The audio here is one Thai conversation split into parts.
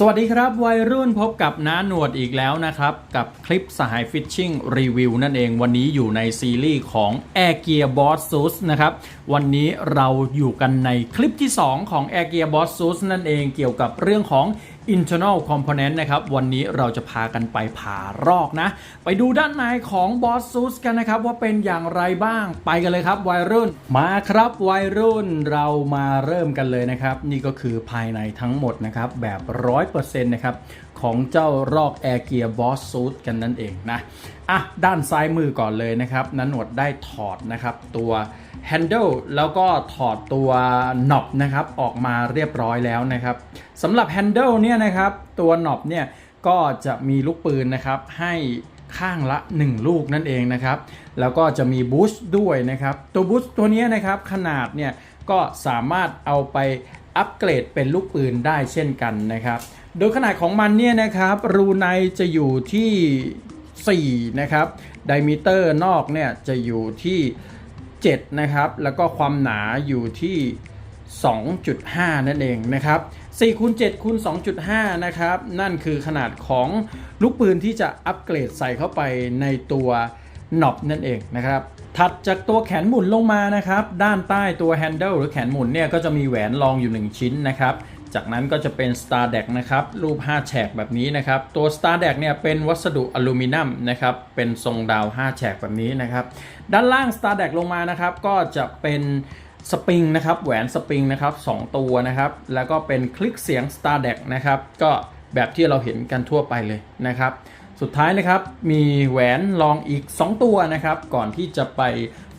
สวัสดีครับ วัยรุ่นพบกับน้าหนวดอีกแล้วนะครับ กับคลิปสหายฟิชชิ่งรีวิวนั่นเองวันนี้อยู่ในซีรีส์ของ Air Gear Boss Sus นะครับ วันนี้เราอยู่กันในคลิปที่ 2 ของ Air Gear Boss Sus นั่นเองเกี่ยวกับเรื่องของ internal component นะครับ วันนี้เราจะพากันไปผ่ารอกนะ ไปดูด้านในของ Boss Sus กันนะครับ ว่าเป็นอย่างไรบ้างไปกันเลยครับวัยรุ่นมาครับวัยรุ่นเรามาเริ่มกันเลยนะครับ นี่ก็คือภายในทั้งหมดนะครับ แบบ 100%นะครับ ของเจ้ารอก Air Gear Boss Suit กันนั่นเองนะอะด้านซ้ายมือก่อนเลยนะครับนันหนวดได้ถอดนะครับตัว handle แล้วก็ถอดตัว knob นะครับออกมาเรียบร้อยแล้วนะครับสำหรับ handle เนี่ยนะครับตัว knob เนี่ยก็จะมีลูกปืนนะครับให้ข้างละ 1 ลูกนั่นเองนะครับ แล้วก็จะมีบูสต์ด้วยนะครับ ตัวบูสต์ตัวเนี้ยนะครับขนาดเนี่ยก็สามารถเอาไปอัปเกรดเป็นลูกปืนได้เช่นกันนะครับ โดยขนาดของมันเนี่ยนะครับรูในจะอยู่ที่ 4 นะครับไดมิเตอร์นอกเนี่ยจะอยู่ที่ 7 นะครับ แล้วก็ความหนาอยู่ที่ 2.5 นั่นเองนะครับ4คูณ7คูณ2.5 นะครับ นั่นคือขนาดของลูกปืนที่จะอัปเกรดใส่เข้าไปในตัวน็อบนั่นเองนะครับ ถัดจากตัวแขนหมุนลงมานะครับ ด้านใต้ตัวแฮนเดิลหรือแขนหมุนเนี่ยก็จะมีแหวนรองอยู่ 1 ชิ้นนะครับ จากนั้นก็จะเป็น Star d e c นะครับ รูป 5 แฉกแบบนี้นะครับ ตัว Star d e c เนี่ยเป็นวัสดุอลูมิเนียมนะครับ เป็นทรงดาว 5 แฉกแบบนี้นะครับ ด้านล่าง Star d e c ลงมานะครับ ก็จะเป็นสปริงนะครับแหวนสปริงนะครับ2ตัวนะครับ แล้วก็เป็นคลิกเสียง Star d e c นะครับ ก็แบบที่เราเห็นกันทั่วไปเลยนะครับ สุดท้ายนะครับมีแหวนรองอีก 2 ตัวนะครับ ก่อนที่จะไป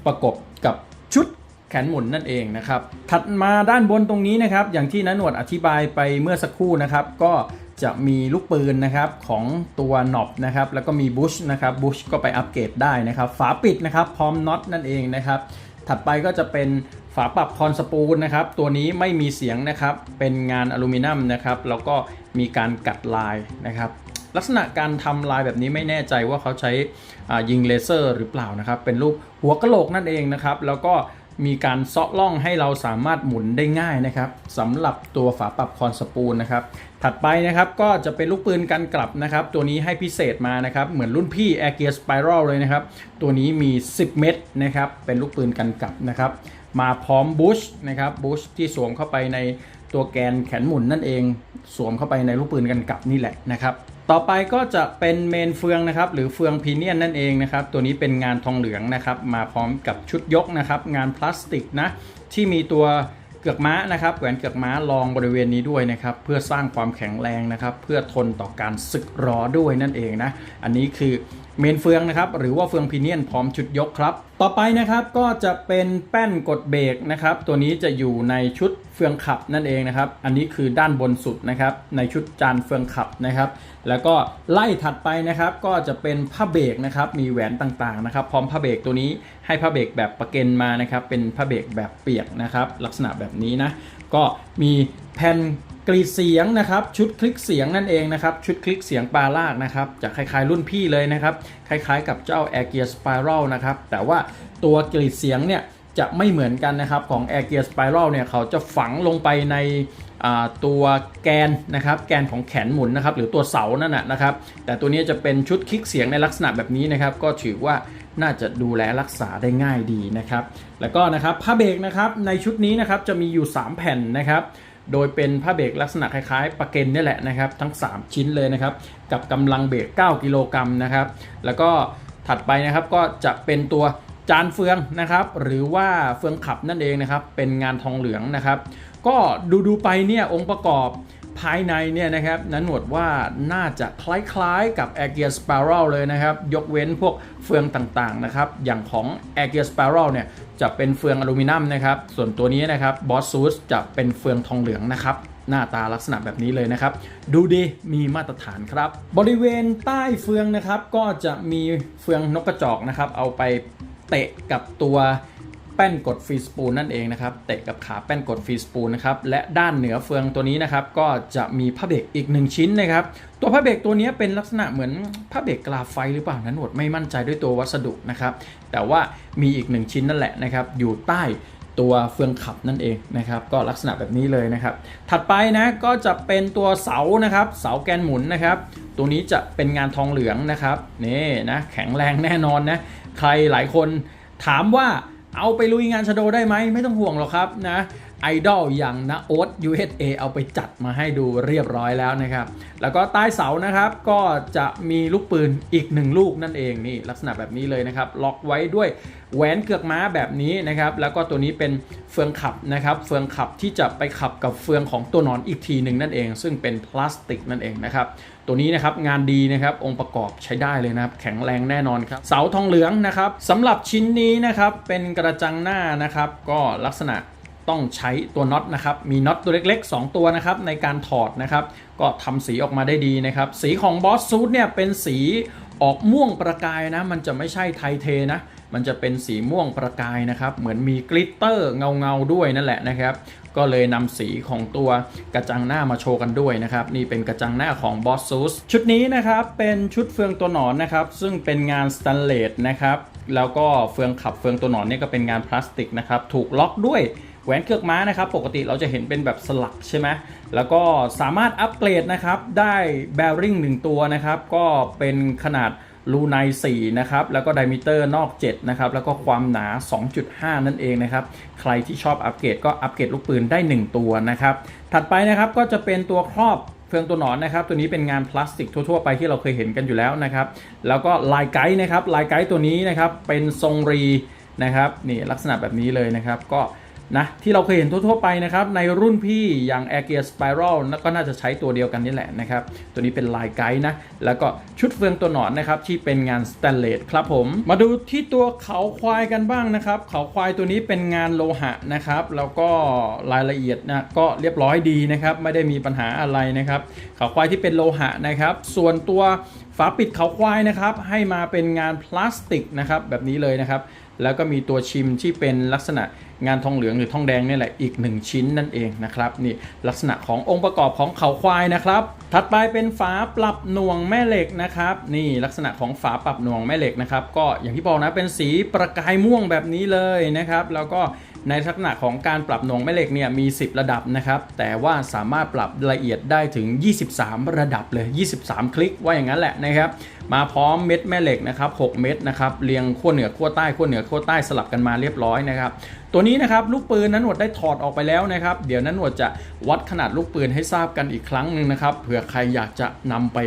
ประกบกับชุด แขนหมุนนั่นเองนะครับ ถัดมาด้านบนตรงนี้นะครับ อย่างที่นันหนวดอธิบายไปเมื่อสักครู่นะครับ ก็จะมีลูกปืนนะครับของตัวน็อบนะครับ แล้วก็มีบุชนะครับ บุชก็ไปอัปเกรดได้นะครับ ฝาปิดนะครับพร้อมน็อตนั่นเองนะครับ ถัดไปก็จะเป็นฝาปรับคอนสปูลนะครับ ตัวนี้ไม่มีเสียงนะครับ เป็นงานอลูมิเนียมนะครับ แล้วก็มีการกัดลายนะครับลักษณะการทำลายแบบนี้ไม่แน่ใจว่าเขาใช้ยิงเลเซอร์หรือเปล่านะครับ เป็นรูปหัวกะโหลกนั่นเองนะครับ แล้วก็ มีการเซาะล่องให้เราสามารถหมุนได้ง่ายนะครับสำหรับตัวฝาปรับคอนสปูลนะครับ ถัดไปนะครับก็จะเป็นลูกปืนกันกลับนะครับ ตัวนี้ให้พิเศษมานะครับ เหมือนรุ่นพี่ Air Gear Spiral เลยนะครับ ตัวนี้มี 10 เม็ดนะครับ เป็นลูกปืนกันกลับนะครับ มาพร้อมบูชนะครับบูชที่สวมเข้าไปในตัวแกนแขนหมุนนั่นเอง สวมเข้าไปในลูกปืนกันกลับนี่แหละนะครับ ต่อไปก็จะเป็นเมนเฟืองนะครับ หรือเฟืองพีเนียนนั่นเองนะครับ ตัวนี้เป็นงานทองเหลืองนะครับ มาพร้อมกับชุดยกนะครับ งานพลาสติกนะที่มีตัวเกือกม้านะครับแหวนเกือกม้ารองบริเวณนี้ด้วยนะครับ เพื่อสร้างความแข็งแรงนะครับ เพื่อทนต่อการสึกรอด้วยนั่นเองนะ อันนี้คือ เมนเฟืองนะครับหรือว่าเฟืองพีเนียนพร้อมชุดยกครับ ต่อไปนะครับก็จะเป็นแป้นกดเบรกนะครับ ตัวนี้จะอยู่ในชุดเฟืองขับนั่นเองนะครับ อันนี้คือด้านบนสุดนะครับ ในชุดจานเฟืองขับนะครับ แล้วก็ไล่ถัดไปนะครับ ก็จะเป็นผ้าเบรกนะครับ มีแหวนต่างๆนะครับ พร้อมผ้าเบรกตัวนี้ให้ผ้าเบรกแบบประเก็นมานะครับ เป็นผ้าเบรกแบบเปียกนะครับ ลักษณะแบบนี้นะก็มีแผ่น กรีดเสียงนะครับชุดคลิกเสียงนั่นเองนะครับชุดคลิกเสียงปลาลากนะครับจะคล้ายๆรุ่นพี่เลยนะครับคล้ายๆ กับเจ้า Air Gear Spiral นะครับแต่ว่าตัวกรีดเสียงเนี่ยจะไม่เหมือนกันนะครับของ Air Gear Spiral เนี่ยเขาจะฝังลงไปในตัวแกนนะครับแกนของแขนหมุนนะครับหรือตัวเสานั่นนะนะครับแต่ตัวนี้จะเป็นชุดคลิกเสียงในลักษณะแบบนี้นะครับก็ถือว่าน่าจะดูแลรักษาได้ง่ายดีนะครับแล้วก็นะครับผ้าเบรกนะครับในชุดนี้นะครับจะมีอยู่ 3 แผ่นนะครับ โดยเป็นผ้าเบรกลักษณะคล้ายๆปะเก็นนี่แหละนะครับ ทั้ง 3 ชิ้นเลยนะครับ กับกำลังเบรก 9 กิโลกรัมนะครับ แล้วก็ถัดไปนะครับก็จะเป็นตัวจานเฟืองนะครับ หรือว่าเฟืองขับนั่นเองนะครับ เป็นงานทองเหลืองนะครับ ก็ดูดูไปเนี่ยองค์ประกอบ ภายในเนี่ยนะครับนั้นหนวดว่าน่าจะคล้ายๆกับ Air Gear Spiral เลยนะครับ ยกเว้นพวกเฟืองต่างๆนะครับ อย่างของ Air Gear Spiral เนี่ยจะเป็นเฟืองอลูมิเนียมนะครับ ส่วนตัวนี้นะครับ Boss Suit จะเป็นเฟืองทองเหลืองนะครับหน้าตาลักษณะแบบนี้เลยนะครับ ดูดีมีมาตรฐานครับ บริเวณใต้เฟืองนะครับ ก็จะมีเฟืองนกกระจอกนะครับ เอาไปเตะกับตัว แป้นกดฟรีสปูลนั่นเองนะครับ เตะกับขาแป้นกดฟรีสปูลนะครับ และด้านเหนือเฟืองตัวนี้นะครับ ก็จะมีผ้าเบรกอีก 1 ชิ้นนะครับ ตัวผ้าเบรกตัวนี้เป็นลักษณะเหมือนผ้าเบรกกราไฟหรือเปล่านั้นหนวดไม่มั่นใจด้วยตัววัสดุนะครับ แต่ว่ามีอีก 1 ชิ้นนั่นแหละนะครับ อยู่ใต้ตัวเฟืองขับนั่นเองนะครับ ก็ลักษณะแบบนี้เลยนะครับ ถัดไปนะก็จะเป็นตัวเสานะครับ เสาแกนหมุนนะครับ ตัวนี้จะเป็นงานทองเหลืองนะครับนี่นะแข็งแรงแน่นอนนะใครหลายคนถามว่า เอาไปลุยงานชโดได้ไหมไม่ต้องห่วงหรอกครับนะ ไอดอลอย่างนาโอ๊ต USA เอาไปจัดมาให้ดูเรียบร้อยแล้วนะครับ แล้วก็ใต้เสานะครับก็จะมีลูกปืนอีกหนึ่งลูกนั่นเองนี่ลักษณะแบบนี้เลยนะครับ ล็อกไว้ด้วยแหวนเกือกม้าแบบนี้นะครับ แล้วก็ตัวนี้เป็นเฟืองขับนะครับ เฟืองขับที่จะไปขับกับเฟืองของตัวนอนอีกทีหนึ่งนั่นเอง ซึ่งเป็นพลาสติกนั่นเองนะครับ ตัวนี้นะครับงานดีนะครับองค์ประกอบใช้ได้เลยนะครับ แข็งแรงแน่นอนครับ เสาทองเหลืองนะครับสำหรับชิ้นนี้นะครับเป็นกระจังหน้านะครับ ก็ลักษณะ ต้องใช้ตัวน็อตนะครับ มีน็อตตัวเล็กๆ 2 ตัวนะครับในการถอดนะครับ ก็ทำสีออกมาได้ดีนะครับ สีของบอสซูดเนี่ยเป็นสีออกม่วงประกายนะ มันจะไม่ใช่ไทเทนะ มันจะเป็นสีม่วงประกายนะครับ เหมือนมีกลิตเตอร์เงาเงาๆด้วยนั่นแหละนะครับ ก็เลยนำสีของตัวกระจังหน้ามาโชว์กันด้วยนะครับ นี่เป็นกระจังหน้าของ b o s s u s ชุดนี้นะครับ เป็นชุดเฟืองตัวหนอนนะครับ ซึ่งเป็นงานสแตนเลสนะครับ แล้วก็เฟืองขับเฟืองตัวหนอนเนี่ยก็เป็นงานพลาสติกนะครับ ถูกล็อกด้วย แหวนเครือกม้านะครับ ปกติเราจะเห็นเป็นแบบสลักใช่ไหมแล้วก็สามารถอัปเกรดนะครับ ได้แบริ่งหนึ่งตัวนะครับ ก็เป็นขนาดรูใน4นะครับ แล้วก็ไดมิเตอร์นอก 7 นะครับ แล้วก็ความหนา 2.5 นั่นเองนะครับ ใครที่ชอบอัปเกรดก็อัปเกรดลูกปืนได้ 1 ตัวนะครับ ถัดไปนะครับก็จะเป็นตัวครอบเฟืองตัวหนอนนะครับ ตัวนี้เป็นงานพลาสติกทั่ว ๆ ไปที่เราเคยเห็นกันอยู่แล้วนะครับ แล้วก็ลายไกด์นะครับ ลายไกด์ตัวนี้นะครับ เป็นทรงรีนะครับ นี่ลักษณะแบบนี้เลยนะครับ ก็ นะที่เราเคยเห็นทั่วๆไปนะครับ ในรุ่นพี่อย่าง Air Gear Spiral นะก็น่าจะใช้ตัวเดียวกันนี่แหละนะครับ ตัวนี้เป็นลายไกด์นะ แล้วก็ชุดเฟืองตัวหนอนนะครับ ที่เป็นงานสแตนเลสครับผม มาดูที่ตัวเขาควายกันบ้างนะครับ เขาควายตัวนี้เป็นงานโลหะนะครับ แล้วก็รายละเอียดนะก็เรียบร้อยดีนะครับ ไม่ได้มีปัญหาอะไรนะครับ เขาควายที่เป็นโลหะนะครับ ส่วนตัว ฝาปิดเขาควายนะครับ ให้มาเป็นงานพลาสติกนะครับแบบนี้เลยนะครับ แล้วก็มีตัวชิมที่เป็นลักษณะงานทองเหลืองหรือทองแดงนี่แหละอีก 1 ชิ้นนั่นเองนะครับนี่ลักษณะขององค์ประกอบของเขาควายนะครับ ถัดไปเป็นฝาปรับหน่วงแม่เหล็กนะครับ นี่ลักษณะของฝาปรับหน่วงแม่เหล็กนะครับ ก็อย่างที่บอกนะเป็นสีประกายม่วงแบบนี้เลยนะครับ แล้วก็ ในลักษณะของการปรับหน่วงแม่เหล็กเนี่ยมี 10 ระดับนะครับ แต่ว่าสามารถปรับละเอียดได้ถึง 23 ระดับเลย 23 คลิกว่าอย่างนั้นแหละนะครับมาพร้อมเม็ดแม่เหล็กนะครับ 6 เม็ดนะครับ เรียงขั้วเหนือขั้วใต้ขั้วเหนือขั้วใต้สลับกันมาเรียบร้อยนะครับ ตัวนี้นะครับลูกปืนนั้นหนวดได้ถอดออกไปแล้วนะครับ เดี๋ยวนั้นหนวดจะวัดขนาดลูกปืนให้ทราบกันอีกครั้งหนึ่งนะครับ เผื่อใครอยากจะนำไป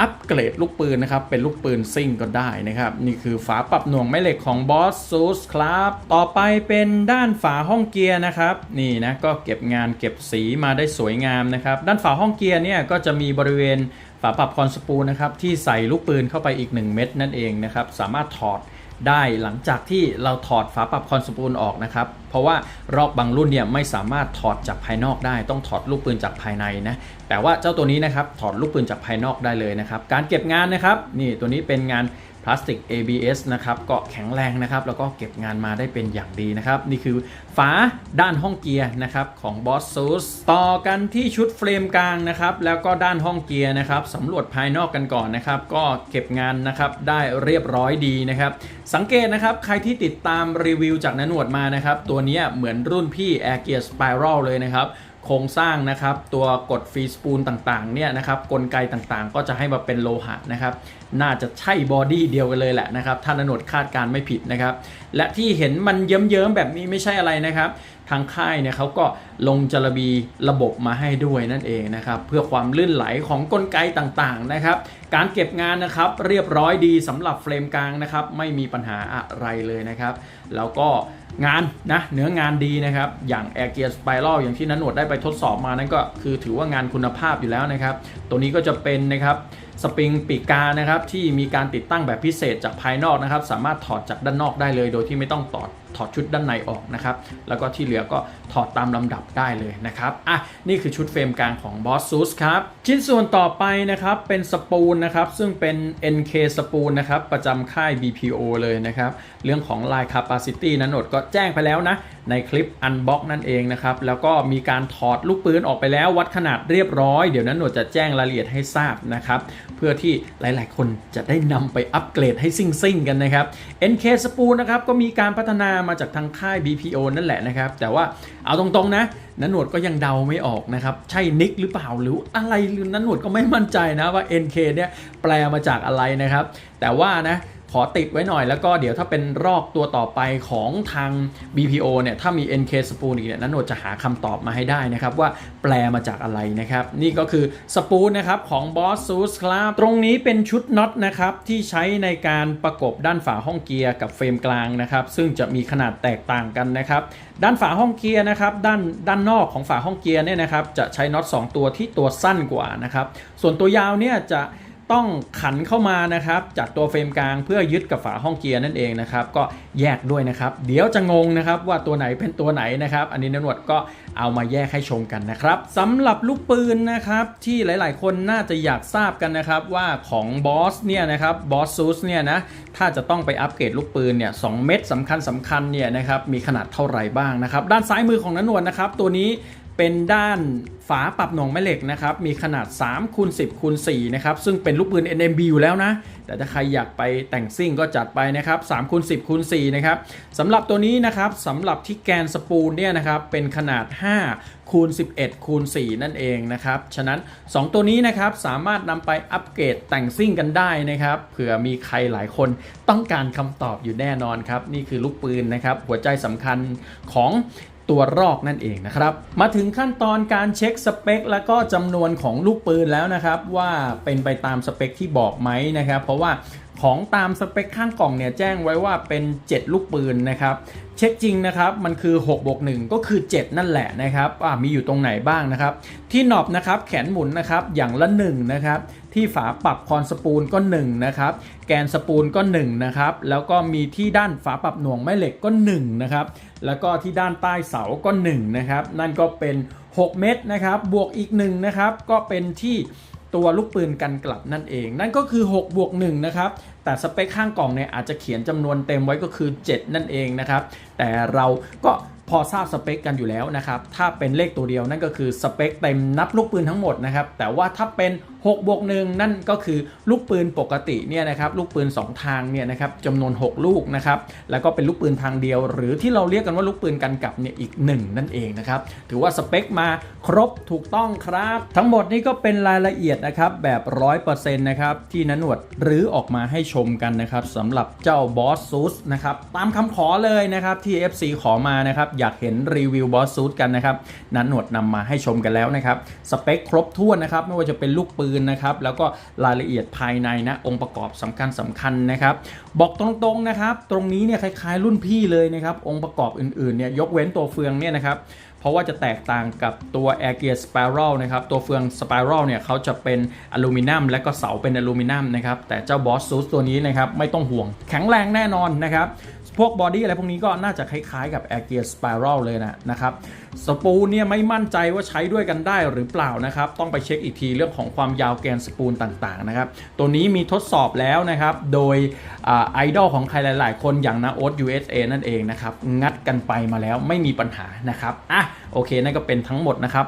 อัปเกรดลูกปืนนะครับ เป็นลูกปืนซิ่งก็ได้นะครับ นี่คือฝาปรับหน่วงแม่เหล็กของบอสซูสครับ ต่อไปเป็นด้านฝาห้องเกียร์นะครับ นี่นะก็เก็บงานเก็บสีมาได้สวยงามนะครับ ด้านฝาห้องเกียร์เนี่ยก็จะมีบริเวณฝาปรับคอนสปูลนะครับที่ใส่ลูกปืนเข้าไปอีก 1 เม็ดนั่นเองนะครับ สามารถถอด ได้หลังจากที่เราถอดฝาปรับคอนโซลออกนะครับ เพราะว่ารอบบางรุ่นเนี่ยไม่สามารถถอดจากภายนอกได้ ต้องถอดลูกปืนจากภายในนะแต่ว่าเจ้าตัวนี้นะครับถอดลูกปืนจากภายนอกได้เลยนะครับ การเก็บงานนะครับนี่ตัวนี้เป็นงาน พลาสติก ABS นะครับเก็แข็งแรงนะครับ แล้วก็เก็บงานมาได้เป็นอย่างดีนะครับ นี่คือฝาด้านห้องเกียร์นะครับของ Boss s u s ต่อกันที่ชุดเฟรมกลางนะครับ แล้วก็ด้านห้องเกียร์นะครับสำรวจภายนอกกันก่อนนะครับ ก็เก็บงานนะครับได้เรียบร้อยดีนะครับ สังเกตนะครับใครที่ติดตามรีวิวจากนันหนวดมานะครับ ตัวนี้เหมือนรุ่นพี่ Air Gear Spiral เลยนะครับโครงสร้างนะครับ ตัวกดฟรีสปูลต่างๆเนี่ยนะครับกลไกต่างๆ ก็จะให้มาเป็นโลหะนะครับ น่าจะใช่บอดี้เดียวกันเลยแหละนะครับท่านอนุดคาดการ์ไม่ผิดนะครับ และที่เห็นมันเยิ้มๆแบบนี้ไม่ใช่อะไรนะครับ ทางค่ายเนี่ยเขาก็ลงจระบีระบบมาให้ด้วยนั่นเองนะครับ เพื่อความลื่นไหลของกลไกต่างๆนะครับ การเก็บงานนะครับเรียบร้อยดีสำหรับเฟรมกลางนะครับ ไม่มีปัญหาอะไรเลยนะครับ แล้วก็งานนะเนื้องานดีนะครับ อย่าง Air Gear Spiral อย่างที่นันหนวดได้ไปทดสอบมานั้นก็คือถือว่างานคุณภาพอยู่แล้วนะครับ ตัวนี้ก็จะเป็นนะครับ สปริงปีกกานะครับที่มีการติดตั้งแบบพิเศษจากภายนอกนะครับ สามารถถอดจากด้านนอกได้เลย โดยที่ไม่ต้องถอดถอดชุดด้านในออกนะครับ แล้วก็ที่เหลือก็ถอดตามลำดับได้เลยนะครับอะนี่คือชุดเฟรมกลางของ Boss s u s ครับ ชิ้นส่วนต่อไปนะครับ เป็นสปูลนะครับ ซึ่งเป็น NK สปูลนะครับ ประจำค่าย BPO เลยนะครับ เรื่องของ Line Capacity นั้นหนดก็แจ้งไปแล้วนะ ในคลิป Unbox นั่นเองนะครับ แล้วก็มีการถอดลูกปืนออกไปแล้ววัดขนาดเรียบร้อย เดี๋ยวนั้นหนวดจะแจ้งรายละเอียดให้ทราบนะครับเพื่อที่หลาย ๆ คนจะได้นำไปอัปเกรดให้ซิ่งๆกันนะครับ NK สปูนะครับก็มีการพัฒนามาจากทางค่าย BPO นั่นแหละนะครับ แต่ว่าเอาตรง ๆ นะนันหนวดก็ยังเดาไม่ออกนะครับ ใช่นิกหรือเปล่าหรืออะไรหรือนันหนวดก็ไม่มั่นใจนะว่า NK เนี่ยแปลมาจากอะไรนะครับ แต่ว่านะ ขอติดไว้หน่อยแล้วก็เดี๋ยวถ้าเป็นรอกตัวต่อไปของทาง BPO เนี่ยถ้ามี NK Spoon อีกเนี่ยนันโนดจะหาคำตอบมาให้ได้นะครับ ว่าแปลมาจากอะไรนะครับ นี่ก็คือสปูนนะครับของ Boss s u s ครับตรงนี้เป็นชุดน็อตนะครับที่ใช้ในการประกบด้านฝาห้องเกียร์กับเฟรมกลางนะครับ ซึ่งจะมีขนาดแตกต่างกันนะครับด้านฝาห้องเกียร์นะครับด้านด้านนอกของฝาห้องเกียร์เนี่ยนะครับจะใช้น็อต2 ตัวที่ตัวสั้นกว่านะครับส่วนตัวยาวเนี่ยจะ ต้องขันเข้ามานะครับจากตัวเฟรมกลางเพื่อยึดกับฝาห้องเกียร์นั่นเองนะครับก็แยกด้วยนะครับเดี๋ยวจะงงนะครับว่าตัวไหนเป็นตัวไหนนะครับ อันนี้นนวดก็เอามาแยกให้ชมกันนะครับสำหรับลูกปืนนะครับที่หลายๆ คนน่าจะอยากทราบกันนะครับว่าของบอสเนี่ยนะครับบอสซูสเนี่ยนะถ้าจะต้องไปอัปเกรดลูกปืนเนี่ยสเม็ดสำคัญสำคัญเนี่ยนะครับมีขนาดเท่าไหร่บ้างนะครับด้านซ้ายมือของนันนวดนะครับตัวนี้ เป็นด้านฝาปรับหน่วงแม่เหล็กนะครับ มีขนาด3คูณ10คูณ4นะครับ ซึ่งเป็นลูกปืน NMB อยู่แล้วนะ แต่ถ้าใครอยากไปแต่งซิ่งก็จัดไปนะครับ3คูณ10คูณ4นะครับสำหรับตัวนี้นะครับสำหรับที่แกนสปูลเนี่ยนะครับ เป็นขนาด 5คูณ11คูณ4นั่นเองนะครับ ฉะนั้น 2 ตัวนี้นะครับสามารถนำไปอัปเกรดแต่งซิ่งกันได้นะครับ เผื่อมีใครหลายคนต้องการคำตอบอยู่แน่นอนครับ นี่คือลูกปืนนะครับ หัวใจสำคัญของ ตัวรอกนั่นเองนะครับ มาถึงขั้นตอนการเช็คสเปค แล้วก็จำนวนของลูกปืนแล้วนะครับ ว่าเป็นไปตามสเปคที่บอกไหมนะครับ เพราะว่า ของตามสเปคข้างกล่องเนี่ยแจ้งไว้ว่าเป็น 7 ลูกปืนนะครับ เช็คจริงนะครับมันคือ6บวก1ก็คือ 7 นั่นแหละนะครับมีอยู่ตรงไหนบ้างนะครับ ที่หนอบนะครับแขนหมุนนะครับอย่างละ1นะครับที่ฝาปรับคอนสปูลก็1นะครับแกนสปูลก็1นะครับแล้วก็มีที่ด้านฝาปรับหน่วงแม่เหล็กก็1นะครับแล้วก็ที่ด้านใต้เสาก็1นะครับนั่นก็เป็น 6 เม็ดนะครับบวกอีก1นะครับก็เป็นที่ตัวลูกปืนกันกลับนั่นเอง นั่นก็คือ6บวก1นะครับ แต่สเปคข้างกล่องเนี่ยอาจจะเขียนจำนวนเต็มไว้ก็คือ 7 นั่นเองนะครับ แต่เราก็ พอทราบสเปคกันอยู่แล้วนะครับถ้าเป็นเลขตัวเดียวนั่นก็คือสเปคเต็มนับลูกปืนทั้งหมดนะครับแต่ว่าถ้าเป็น6บวก1นั่นก็คือลูกปืนปกติเนี่ยนะครับลูกปืน 2 ทางเนี่ยนะครับจำนวน 6 ลูกนะครับแล้วก็เป็นลูกปืนทางเดียว หรือที่เราเรียกกันว่าลูกปืนกันกลับเนี่ยอีก 1 นั่นเองนะครับถือว่าสเปคมาครบถูกต้องครับ ทั้งหมดนี้ก็เป็นรายละเอียดนะครับแบบ 100%นะครับที่นันหนวดหรือออกมาให้ชมกันนะครับสำหรับเจ้าบอสซูสนะครับตามคำขอเลยนะครับที่ FC ขอมานะครับอยากเห็นรีวิวบอสซูสกันนะครับนันหนวดนำมาให้ชมกันแล้วนะครับสเปคครบถ้วนนะครับไม่ว่าจะเป็นลูกปืนนะครับแล้วก็รายละเอียดภายในนะองค์ประกอบสำคัญสำคัญนะครับบอกตรงๆนะครับตรงนี้เนี่ยคล้ายๆรุ่นพี่เลยนะครับองค์ประกอบอื่นๆเนี่ยยกเว้นตัวเฟืองเนี่ยนะครับเพราะว่าจะแตกต่างกับตัว Air Gear Spiral นะครับตัวเฟือง Spiral เนี่ยเขาจะเป็นอลูมิเนียมและก็เสาเป็นอลูมิเนียมนะครับแต่เจ้า Boss Suit ตัวนี้นะครับไม่ต้องห่วงแข็งแรงแน่นอนนะครับ พวกบอดี้อะไรพวกนี้ก็น่าจะคล้ายๆกับ Air Gear Spiral เลยนะนะครับสปูลเนี่ยไม่มั่นใจว่าใช้ด้วยกันได้หรือเปล่านะครับ ต้องไปเช็คอีกทีเรื่องของความยาวแกนสปูลต่างๆนะครับ ตัวนี้มีทดสอบแล้วนะครับ โดยไอดอลของใครหลายๆ คนอย่างนาโอ๊ต USA นั่นเองนะครับ งัดกันไปมาแล้วไม่มีปัญหานะครับอะโอเค นั่นก็เป็นทั้งหมดนะครับ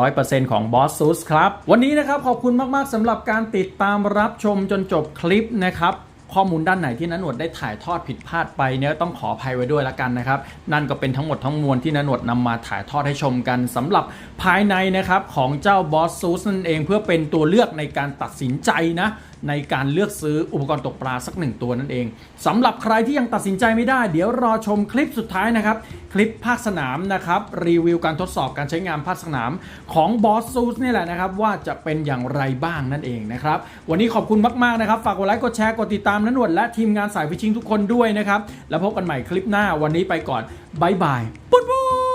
100%ของ Boss Sus ครับ วันนี้นะครับขอบคุณมากๆสำหรับการติดตามรับชมจนจบคลิปนะครับ ข้อมูลด้านไหนที่นันหนวดได้ถ่ายทอดผิดพลาดไปเนี่ยต้องขออภัยไว้ด้วยละกันนะครับ นั่นก็เป็นทั้งหมดทั้งมวลที่นันหนวดนำมาถ่ายทอดให้ชมกันสำหรับภายในนะครับของเจ้าบอสซูสนั่นเองเพื่อเป็นตัวเลือกในการตัดสินใจนะ ในการเลือกซื้ออุปกรณ์ตกปลาสักหนึ่งตัวนั่นเองสำหรับใครที่ยังตัดสินใจไม่ได้ เดี๋ยวรอชมคลิปสุดท้ายนะครับ คลิปภาคสนามนะครับ รีวิวการทดสอบการใช้งานภาคสนามของ Boss s u s นี่แหละนะครับ ว่าจะเป็นอย่างไรบ้างนั่นเองนะครับ วันนี้ขอบคุณมาก ๆ นะครับ ฝากกดไลค์กดแชร์กดติดตามนันวดและทีมงานสายฟิชชิงทุกคนด้วยนะครับแล้วพบกันใหม่คลิปหน้าวันนี้ไปก่อนบายบายปุ๊บ